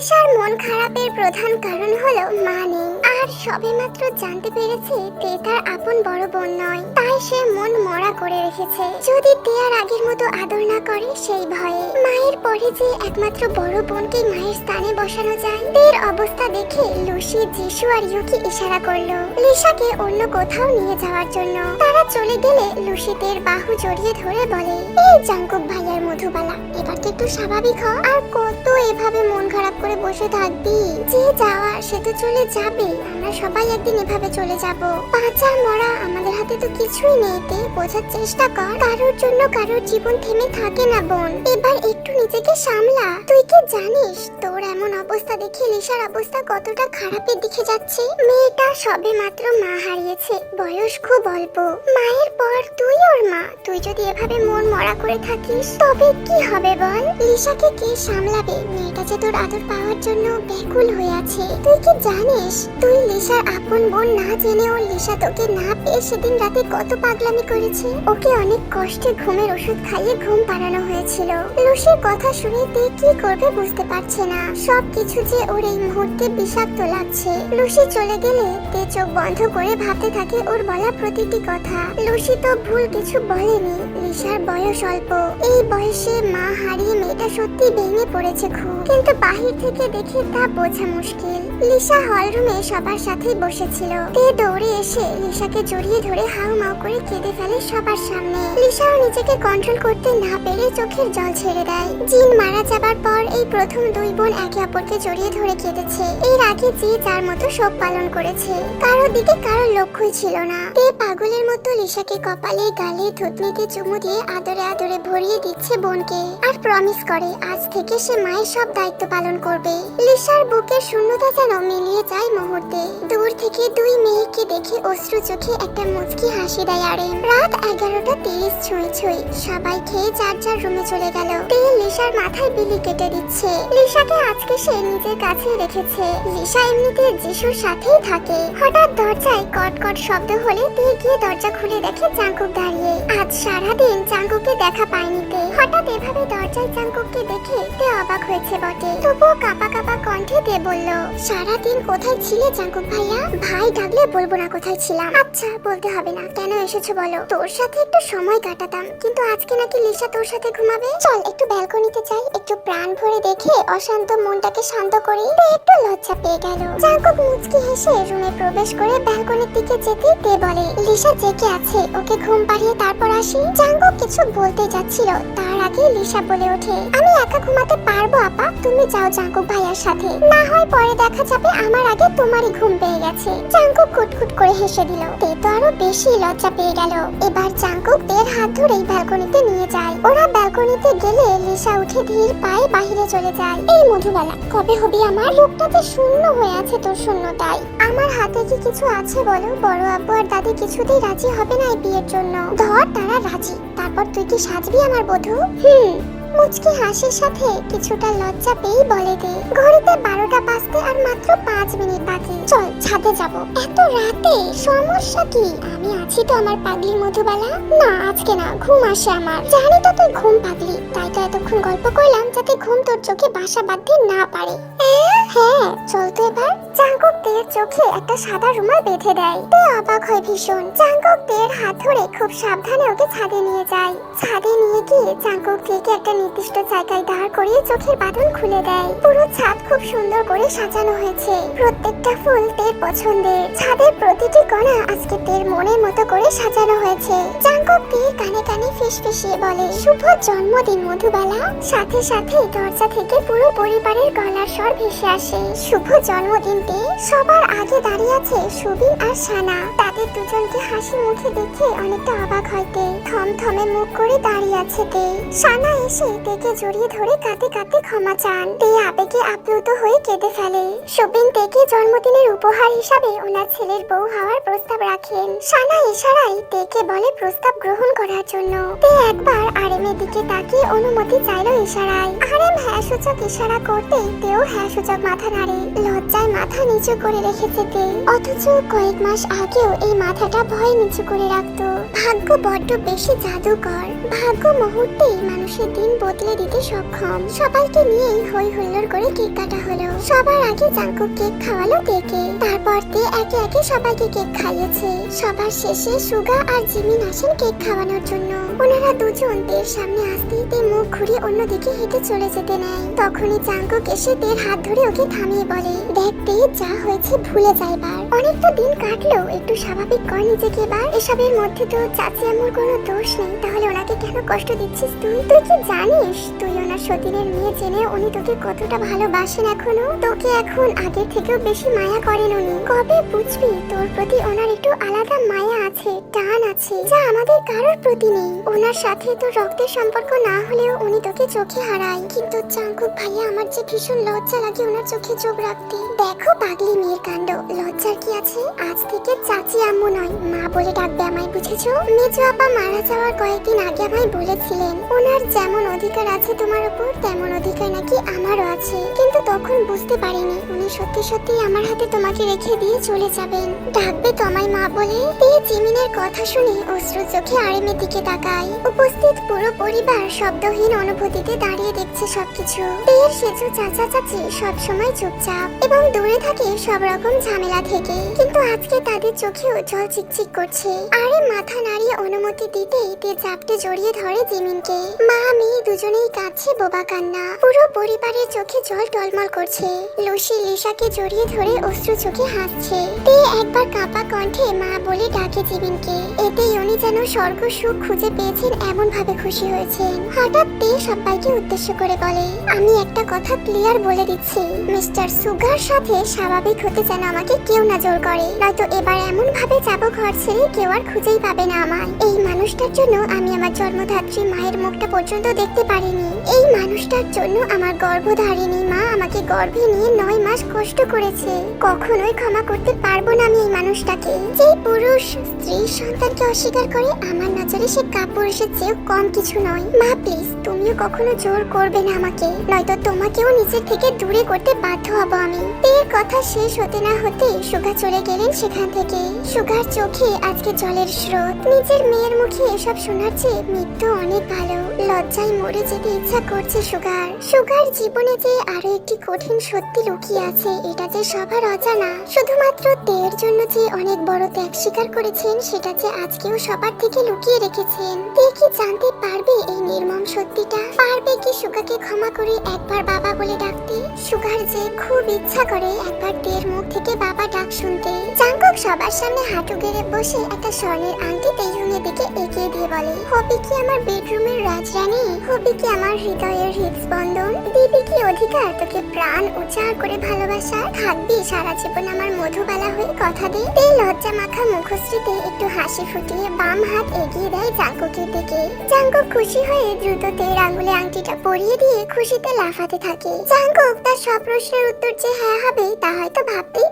লিসার মন খারাপের প্রধান কারণ হলো মা নেই। আর সবেমাত্র জানতে পেরেছে তে তার আপন বড় বোন নয়। তাই সে মন মরা করে রেখেছে। যদি তে আর আগের মতো আদর না করে, সেই ভয়ে। মায়ের পরে যে একমাত্র বড় বোনকে মায়ের স্থানে বসানো যায় তের অবস্থা দেখে লুসি যিশু আর ইউকি ইশারা করল, লিসাকে অন্য কোথাও নিয়ে যাওয়ার জন্য। তারা চলে গেলে লুসি তের বাহু জড়িয়ে ধরে বলে, এই জাঙ্কুক ভাইয়ার মধুবালা, এবার তো একটু স্বাভাবিক হ। আর কত এভাবে মন খারাপ করে বসে থাকবি। যে যাওয়ার সে তো চলে যাবে। আমরা সবাই একদিন এভাবে চলে যাব। বাঁচা, মরা, আমাদের হাতে তো কিছুই নেই তে। বোঝার চেষ্টা কর। কারোর জন্য কারোর জীবন থেমে থাকে না, বোন। এবার একটু নিজেকে সামলা। তুই কি জানিস, তোর এমন অবস্থা দেখে লিসার অবস্থা কতটা খারাপের দিকে যাচ্ছে? মেয়েটা সবে মাত্র মা হারিয়েছে। বয়স খুব অল্প। মায়ের পর তুই ওর মা। তুই যদি এভাবে মন মরা করে থাকিস, তবে কি হবে বল? লিসাকে কে সামলাবে? মেয়েটা যে তোর আদর পাওয়ার জন্য ব্যাকুল হয়ে আছে। তুই কি জানিস? তুই লিসার আপন বোন না জেনেও লিসা তোকে না পেয়ে সেদিন রাতে কত পাগলামি করেছে? ওকে অনেক কষ্টে ঘুমের ওষুধ খাইয়ে ঘুম পাড়ানো হয়েছিল। লুসির কথা শুনে তে কি করবে বুঝতে পারছে না। সব কিছু যে ওর এই মুহূর্তে বিষাক্ত লাগছে। লুসি চলে গেলে তে চোখ বন্ধ করে ভাবতে থাকে ওর বলা প্রতিটি কথা। লুসি তো ভুল কিছু বলেনি। লিসার বয়স অল্প। এই বয়সে মা হারিয়ে মেয়েটা সত্যি ভেঙে পড়েছে খুব। কিন্তু বাহির থেকে দেখে তা বোঝা মুশকিল। লিসা হলরুমে সবার সাথেই বসেছিল। তে দৌড়ে এসে লিসাকে জড়িয়ে ধরে হাউ মাউ করে কেঁদে ফেলে সবার সামনে। লিসাও নিজেকে কন্ট্রোল করতে না পেরে চোখের জল ছেড়ে দেয়। জিন মারা যাবার পর এই প্রথম দুই বোন একে অপরকে জড়িয়ে ধরে কেঁদেছে। এর আগে যে যার মতো শোক পালন করেছে। কারও দিকে কারও লক্ষ্যই ছিল না। তে পাগলের মতো লিসাকে কপালে গালে থুতনিতে চুমু দিয়ে আদরে আদরে ভরিয়ে দিচ্ছে বোনকে আর প্রমিস করে আজ থেকে সে মায়ের সব দায়িত্ব পালন করবে। লিসার বুকের শূন্যতা যেন মিলিয়ে যায় মুহূর্তে। দূর থেকে দুই মেয়েকে দেখে অশ্রু চোখে একটা মুচকি হাসি দেয় আরেম রাত এগারোটা তিরিশ ছুঁই ছুঁই। সবাই খেয়ে যার যার রুমে চলে গেল। লিসার মাথায় বিলি কেটে দিচ্ছে। লিসাকে আজকে সে নিজের কাছে রেখেছে। লিসা এমনিতে যিশুর সাথেই থাকে। হঠাৎ দরজায় কট কট শব্দ হলে তে গিয়ে দরজা খুলে দেখে চাঙ্কুক দাঁড়িয়ে। আজ সারাদিন চাঙ্কুকে দেখা পায়নি তে। হঠাৎ এভাবে দরজায় চাঙ্কুককে দেখে তে অবাক হয়েছে বটে। তবুও কাপা কাপা কণ্ঠে তে বলল, সারাদিন কোথায় ছিলে চাঙ্কুক ভাইয়া? ভাই ডাকলে বলব না কোথায় ছিলাম। আচ্ছা বলতে হবে না। কেন এসেছ বলো? তোর সাথে একটু সময় কাটাতাম। কিন্তু আজকে নাকি লিসা তোর সাথে ঘুমাবে? চল, একটু ব্যালকনিতে যাই। একটু প্রাণ ভরে দেখে অশান্ত মনটাকে শান্ত করি। তে একটু লজ্জা পেয়ে গেল। জাঙ্কুক মুচকি হেসে রুমে প্রবেশ করে ব্যালকনির দিকে যেতে তে বলে, লিসা জেগে আছে? ওকে ঘুম পাড়িয়ে তারপর আসি? জাঙ্কুক কিছু বলতে যাচ্ছিল, তার আগে লিসা বলে ওঠে, আমি একা ঘুমাতে পারব, আপা? তুমি যাও জাঙ্কুক ভাইয়ার সাথে। না হয় পরে দেখা যাবে, আমার আগে তোমারই ঘুম পেয়ে গেছে। জাঙ্কুক কুটকুট করে হেসে দিল। তে তো আরও বেশি লজ্জা পেয়ে গেল। এবার জাঙ্কুক তের হাত ধরেই ব্যালকনিতে নিয়ে যায়। ওরা ব্যালকনিতে গেলে লিসা উঠে ধীর পায়ে বাহিরে চলে যায়। এই মধুবালা, কবে হবি আমার? যে শূন্য হয়ে আছে তোর শূন্যতায়। আমার হাতে কি কিছু আছে বলো? বড় আব্বু আর দাদি কিছুতেই রাজি হবে না এই বিয়ের জন্য। ধর তারা রাজি। তারপর তুই কি সাজবি আমার বধু? হুম, মুচকি হাসির সাথে কিছুটা লজ্জা পেয়ে বলে দে। ঘড়িতে বারোটা বাজতে আর মাত্র পাঁচ মিনিট বাকি। চল। ছাদে যাব। এত রাতে, সমস্যা কি? আমি আছি তো আমার পাগলির মধুবালা। না, আজকে না, ঘুম আসে আমার। জানি তো তুই ঘুম পাগলি। তাই তো এতক্ষণ গল্প করলাম যাতে ঘুম তোর চোখে বাসা বাঁধতে না পারে। হ্যাঁ এবার। চোখে একটা সাদা রুমাল বেঁধে দেয়। তে অবাক হয় ভীষণ। হাত ধরে খুব সাবধানে ওকে ছাদে নিয়ে যায়। ছাদে নিয়ে গিয়ে চাঙ্কক একটা নির্দিষ্ট জায়গায় দাঁড় করিয়ে চোখের বাঁধন খুলে দেয়। পুরো ছাদ খুব সুন্দর করে সাজানো হয়েছে। প্রত্যেকটা ফুল তের পছন্দের ছাদের প্রতিটি কণা আজকে তের মনের মতো করে সাজানো হয়েছে। চাঙ্কক তে কানে কানে ফিসফিসিয়ে বলে, শুভ জন্মদিন, মধুবালা। সাথে সাথে দরজা থেকে পুরো পরিবারের গলার স্বর ভেসে আসে। শুভ জন্মদিন তে সবার আগে দাঁড়িয়ে আছে সুবিন আর সানা। তাদের দুজনকে হাসি মুখে দেখে অনেকটা অবাক হয় তে। থমথমে মুখ করে দাঁড়িয়ে আছে তে। সানা এসে তেকে জড়িয়ে ধরে কাঁদতে কাঁদতে ক্ষমা চান। তে আবেগে আপ্লুত হয়ে কেঁদে ফেলে। সুবিন তেকে জন্মদিনের উপহার হিসাবে ওনার ছেলের বউ হওয়ার প্রস্তাব রাখেন। সানা ইশারায় তেকে বলে প্রস্তাব গ্রহণ করার জন্য। তে একবার আরেমের দিকে তাকিয়ে অনুমতি চাইল ইশারায়। আরেম হ্যাঁ সূচক ইশারা করতে তেও হ্যাঁ সূচক মাথা নাড়ে। লজ্জায় মাথা নিচু করে রেখেছে তে। অথচ কয়েক মাস আগেও এই মাথাটা ভয় নিচু করে রাখতো। ভাগ্য বড্ড বেশি জাদুকর। ভাগ্য মুহূর্তেই মানুষের দিন বদলে দিতে সক্ষম। সবাইকে নিয়েই হই হুল্লোড় করে কেক কাটা হলো। সবার আগে জাঙ্কু কেক খাওয়ালো তেকে তারপর তে একে একে সবাইকে কেক খাইয়েছে। সবার শেষে সুগা আর জিমিন আসেন কেক খাওয়ানোর জন্য। ওনারা দুজন তের সামনে আসতেই তে মুখ ঘুরিয়ে অন্যদিকে হেঁটে চলে যেতে নেয়। তখনই জাঙ্কুক এসে তের হাত ধরে ওকে থামিয়ে বলে দেখতে যা হয়েছে ভুলে যাইবার। অনেকটা দিন কাটলো, একটু স্বাভাবিক কর নিজেকে এবার। এসবের মধ্যে তো চাচি কোনো দোষ নেই, তাহলে ওনাকে কেন কষ্ট দিচ্ছিস তুই? তুই কি জানিস? তুই ওনার সতীনের মেয়ে জেনে উনি তোকে কতটা ভালোবাসেন এখনও? তোকে এখন আগের থেকেও বেশি মায়া করেন উনি। কবে বুঝবি? তোর প্রতি ওনার একটু আলাদা মায়া আছে, টান আছে, যা আমাদের কারোর প্রতি নেই। ওনার সাথে তো রক্তের সম্পর্ক না হলেও উনি তোকে চোখে হারায়। কিন্তু চাঙ্কুক ভাইয়া, আমার যে ভীষণ লজ্জা লাগে ওনার চোখে চোখ রাখতে। দেখো পাগলি মেয়ের কাণ্ড, লজ্জার কি আছে? আজ থেকে চাচি আম্মু নয়, মা বলে ডাকবে আমায়, বুঝেছ? মেজো আপা মারা যাওয়ার কয়েকদিন আগে আমায় বলেছিলেন, ওনার যেমন অধিকার আছে তোমার উপর, তেমন অধিকার নাকি আমারও আছে। কিন্তু তখন বুঝতে পারিনি, উনি সত্যি সত্যি আমার হাতে তোমাকে রেখে দিয়ে চলে যাবেন। ডাকবে তো আমায় মা বলে তে জিমিনের কথা শুনে অশ্রু চোখে আরেমের দিকে তাকায় উপস্থিত পুরো পরিবার শব্দহীন অনুভূতিতে দাঁড়িয়ে দেখছে সবকিছু। তের সেজো চাচা চাচি, সবসময় চুপচাপ এবং দূরে থাকে সব রকম ঝামেলা থেকে। কিন্তু আজকে তাদের চোখেও জল চিকচিক করছে। আরে মাথা নাড়িয়ে অনুমতি দিতেই তে চাপটে জড়িয়ে ধরে জিমিনকে। মা, মেয়ে দুজনেই কাঁদছে বোবা কান্না। পুরো পরিবারের চোখে জল টলমল করছে। লুসি লিসাকে জড়িয়ে ধরে অশ্রু চোখে হাসছে। তে একবার কাঁপা কণ্ঠে মা বলে ডাকে জিমিনকে। এতেই উনি যেন স্বর্গ সুখ খুঁজে পেয়েছেন এমন ভাবে খুশি হয়েছেন। হঠাৎ তে সবাইকে উদ্দেশ্য করে বলে, আমি একটা কথা ক্লিয়ার বলে দিচ্ছি। মিস্টার সুগার সাথে স্বাভাবিক হতে যেন আমাকে কেউ না জোর করে। নয়তো এবার এমন ভাবে যাব ঘর ছেড়ে কেউ আর খুঁজেই পাবে না। আমায় এই মানুষটার জন্য আমি আমার জন্মধাত্রী মায়ের মুখটা পর্যন্ত দেখতে পারিনি। এই মানুষটার জন্য আমার গর্ভধারিণী মা আমাকে গর্ভে নিয়ে নয় মাস কষ্ট করেছে। কখনোই ক্ষমা করতে পারব না আমি এই মানুষটাকে। যে পুরুষ স্ত্রী সন্তানকে অস্বীকার করে আমার নজরে সে কাপুরুষের চেয়েও কম কিছু নয়। মা প্লিজ তুমিও কখনো জোর করবে না আমাকে। নয়তো তোমাকেও নিজের থেকে দূরে করতে বাধ্য হব আমি। এর কথা শেষ হতে না হতে সুগা চলে গেলেন সেখান থেকে। সুগার চোখে আজকে জলের স্রোত। নিজের মেয়ের মুখে এসব শোনার চেয়ে মৃত্যু অনেক ভালো। লজ্জায় মরে যেতে ইচ্ছা করছে সুগার। সুগার জীবনে যে আরও একটি কঠিন সত্যি লুকিয়ে আছে, এটা যে সবার অজানা। শুধুমাত্র তের জন্য যে অনেক বড় ত্যাগ স্বীকার করেছেন, সেটা যে আজকেও সবার থেকে লুকিয়ে রেখেছেন। তে কি জানতে পারবে এই নির্মম সত্যিটা? পারবে কি সুগাকে ক্ষমা করে একবার বাবা বলে ডাকতে? সুগার যে খুব ইচ্ছা করে একবার তের মুখ থেকে বাবা ডাক শুনতে। জাঙ্কক সবার সামনে হাঁটু গেড়ে বসে একটা স্বর্ণের আংটি দিকে এগিয়ে দিয়ে বলে কি আমার বেডরুমের রাজরানী? কি আমার হৃদয়ের হৃদস্পন্দন? দিবি কি অধিকার? তোকে প্রাণ উচ্চার করে ভালোবাসা থাকবি সারা জীবন আমার মধুবালা হয়ে কথা দে। লজ্জা মাখা মুখশ্রীতে একটু হাসি ফুটিয়ে বাম হাত এগিয়ে দেয় দিকে। জাঙ্কুক খুশি হয়ে দ্রুত তের আঙ্গুলে আংটিটা পরিয়ে দিয়ে খুশিতে লাফাতে থাকে। জাঙ্কুক তার সব প্রশ্নের উত্তর যে হ্যাঁ হবে, তা হয়তো ভাবতেই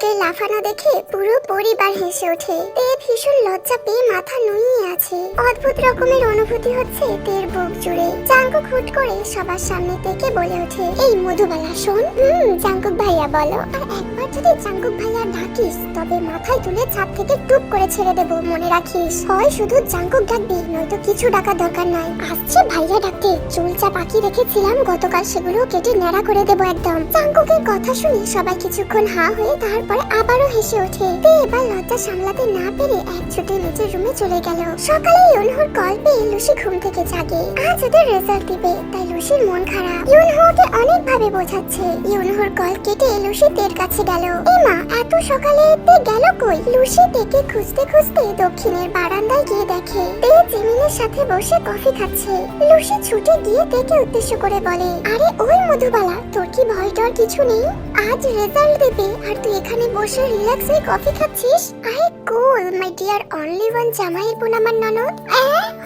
পারেনি লাফানো দেখে পুরো পরিবার হেসে ওঠে। তে ভীষণ লজ্জা পেয়ে মাথা নুইয়ে আছে। অদ্ভুত রকমের অনুভূতি হচ্ছে তের বুক জুড়ে। জাঙ্কুক হুট করে সবার সামনে থেকে বলে ওঠে, এই মধুবালা, শোন। হুম, জাঙ্কুক ভাইয়া, বলো। আর একবার যদি জাঙ্কুক ভাইয়া ডাকিস, তবে মাথায় তুলে ছাদ থেকে টুপ করে ছেড়ে দেবো, মনে রাখিস। হয় শুধু জাঙ্কুক ডাকবি, নয়তো কিছু ডাকার দরকার নাই। আসছে ভাইয়া ডাকতে। চুলচা পাখি রেখেছিলাম, গতকাল সেগুলো কেটে ন্যাড়া করে দেবো একদম। জাঙ্কুকের কথা শুনে সবাই কিছুক্ষণ হা হয়ে তারপরে আবারও হেসে ওঠে। তে এবার লজ্জা সামলাতে না পেরে এক ছুটে নিজের রুমে চলে গেল। সকালে ইউনহোর কল পেয়ে লুসি ঘুম থেকে জাগে। আজ ওদের রেজাল্ট দিবে, তাই লুসির মন খারাপ। ইউনহোকে অনেক ভাবে বোঝাচ্ছে। ইউনহোর কল কেটে লুসি তের কাছে গেল। এমা এত সকালে তে গেল কই? লুসি তেকে খুঁজতে খুঁজতে দক্ষিণের বারান্দায় গিয়ে দেখে, তে জিমিনের সাথে বসে কফি খাচ্ছে। লুসি ছুটে গিয়ে তেকে উদ্দেশ্য করে বলে, আরে ওই মধুবালা, তোর কি ভয় ডর কিছু নেই? আজ রেজাল্ট দেবে, আর তুই এখানে বসে রিল্যাক্স হয়ে কফি খাচ্ছিস? I cool my dear only one জামাইয়ের বোন আমার ননদ।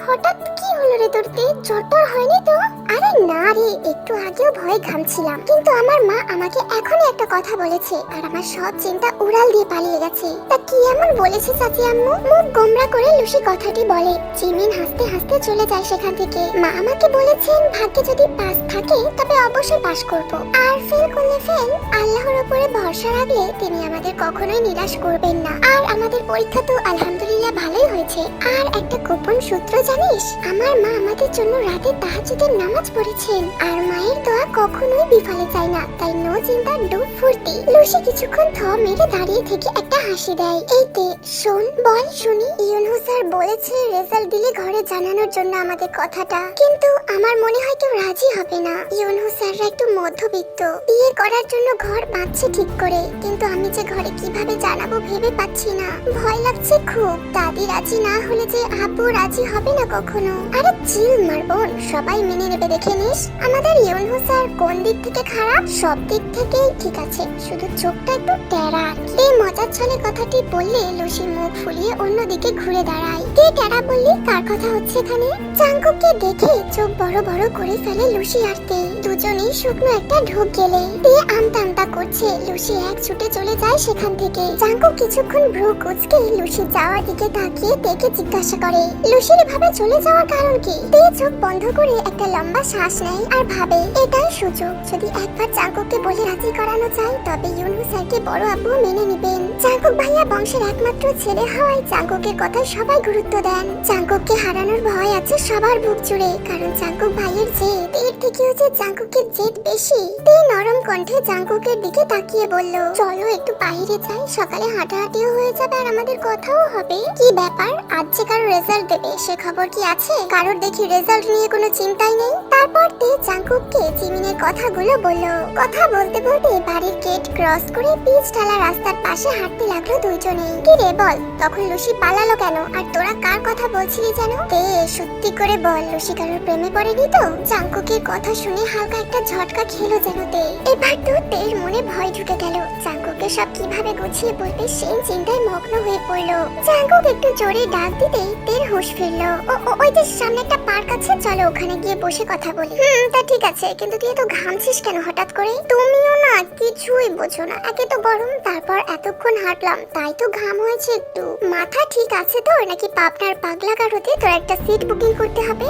হঠাৎ কি হলো রে তোর তে? চট্টর হয়নি তো? আরে না রে, একটু আগেও ভয়ে ঘামছিলাম। কিন্তু আমার মা আমাকে এখনই একটা কথা বলেছে, আর আমার সব চিন্তা উড়াল দিয়ে পালিয়ে গেছে। তা কি এমন বলেছে চাচি আম্মু? মুখ গোমরা করে লুসি কথাটি বলে। জিমিন হাসতে হাসতে চলে যায় সেখান থেকে। মা আমাকে বলেছেন, ভাগ্যে যদি পাস থাকে, তবে অবশ্যই পাস করব। আর ফেল করলে ফেল, আল্লাহর উপরে ভরসা রাখলে তিনি আমাদের কখনোই নিরাশ করবেন না। আর আমাদের পরীক্ষা তো আলহামদুলিল্লাহ ভালোই হয়েছে। আর একটা গোপন সূত্র জানিস? আমার মা আমাদের জন্য রাতে তাহাজ্জুদের নামাজ পড়েছেন। আর মায়ের দোয়া কখনোই বিফলে যায় না। তাই নো চিন্তা ডুব ফুর্তি। লুসি কিছুক্ষণ থ মেরে দাঁড়িয়ে থেকে একটা হাসি দেয়। এই তে, শোন, বল শুনি, ইউনু স্যার বলেছে রেজাল্ট দিলে ঘরে জানানোর জন্য আমাদের কথাটা। কিন্তু আমার মনে হয় কেউ রাজি হবে না। ইউনু স্যাররা একটু মধ্যবিত্ত। বিয়ে করার জন্য ঘর বাঁধছে ঠিক করে। কিন্তু আমি যে ঘরে কীভাবে জানাব ভেবে পাচ্ছি না। ভয় লাগছে খুব। দাদি রাজি না হলে যে আব্বু রাজি হবে না কখনো? আরে চিল মার বোন, সবাই মেনে নেবে দেখে নিস। আমাদের ইউনু স্যার কোন দিক থেকে খারাপ? সব দিক থেকেই ঠিক আছে। শুধু চোখটা একটু টেরা। এই মজার ছলে কথাটি বললে লুসি মুখ ফুলিয়ে অন্যদিকে ঘুরে দাঁড়ায়। কে টেরা বললি? কার কথা হচ্ছে এখানে? চাঙ্কুকে দেখে চোখ বড় বড় করে ফেলে লুসি আর তে। দুজনেই শুকনো একটা ঢোক গেলে। তে আমতা করছে, লুসি এক ছুটে চলে যায় সেখান থেকে। চাঙ্কু কিছুক্ষণ ভ্রু কুচকে লুসি যাওয়ার দিকে তাকিয়ে তেকে জিজ্ঞাসা করে, লুসির এভাবে চলে যাওয়ার কারণ কি? তে চোখ বন্ধ করে একটা লম্বা শ্বাস নেয় আর ভাবে, এটাই সুযোগ। যদি একবার চাঙ্কুকে বলে রাজি করানো যায়, তবে ইউনু বড় আব্বু মেনে নেবেন। চাঙ্কুক ভাইয়া বংশের একমাত্র ছেলে হওয়ায় চাঙ্কুকের কথায় সবাই গুরুত্ব দেন। চাঙ্কুককে হারানোর ভয় আছে সবার বুক জুড়ে, কারণ চাঙ্কুক ভাইয়ের জেদ, এর থেকে হচ্ছে চাঙ্কুকের জেদ বেশি, তে নরম কণ্ঠে চাঙ্কুকের দিকে তাকিয়ে বলল, চলো একটু বাইরে যাই, সকালে হাঁটাহাঁটিও হয়ে যাবে আর আমাদের কথাও হবে। কি ব্যাপার? আজ যে কারও রেজাল্ট দেবে, সে খবর কি আছে? কারোর দেখি রেজাল্ট নিয়ে কোনো চিন্তাই নেই? তারপর তে চাঙ্কুককে জিমিনের কথাগুলো বলল। কথা বলতে বলতে বাড়ির গেট ক্রস করে পিচ ঢালা রাস্তার পাশে হাঁটতে লাগল দুইজনে কি রে বল, তখন লুসি পালালো কেন? আর তোরা কার কথা বলছিলি যেন? তে, সত্যি করে বল, লুসি কারোর প্রেমে পড়েনি তো? চাঙ্কুকের কথা শুনে হালকা একটা ঝটকা খেলো যেন তে। এবার তো তের মনে ভয় ঢুকে গেল। চাঙ্কুকে সব কীভাবে গুছিয়ে বলবে সেই চিন্তায় মগ্ন হয়ে পড়ল। চাঙ্কুক একটু জোরে ডাক দিতেই তের হুঁশ ফিরলো। ও ওই যে সামনে একটা পার্ক আছে, চলো ওখানে গিয়ে বসে কথা বলি। হুম, তা ঠিক আছে, কিন্তু তুই তো ঘামছিস কেন হঠাৎ করে? তুমিও না কিছুই বোঝো না। একে তো গরম তারপর এতক্ষণ হাঁটলাম, তাই তো ঘাম হয়েছে একটু। মাথা ঠিক আছে তো নাকি পাবনার পাগলা গারোতে তোর একটা সিট বুকিং করতে হবে?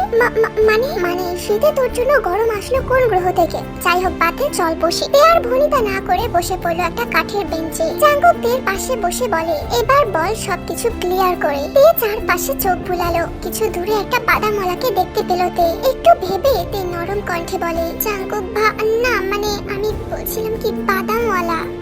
মানে? মানে শীতে তোর জন্য গরম আসলো কোন গ্রহ থেকে? যাই হোক বাতে চল বসে। আর ভনিতা না করে বসে পড়ল একটা কাঠের বেঞ্চে। চাঙ্গুক তের পাশে বসে বলে, এবার বল সবকিছু ক্লিয়ার করে। তে চারপাশে চোখ বুলালো। কিছু দূরে একটা বাদামওয়ালাকে দেখতে পেল তে। একটু ভেবে তে নরম কণ্ঠে বলে চাঙ্গুক ভা, না মানে আমি বলছিলাম কি বাদামওয়ালা?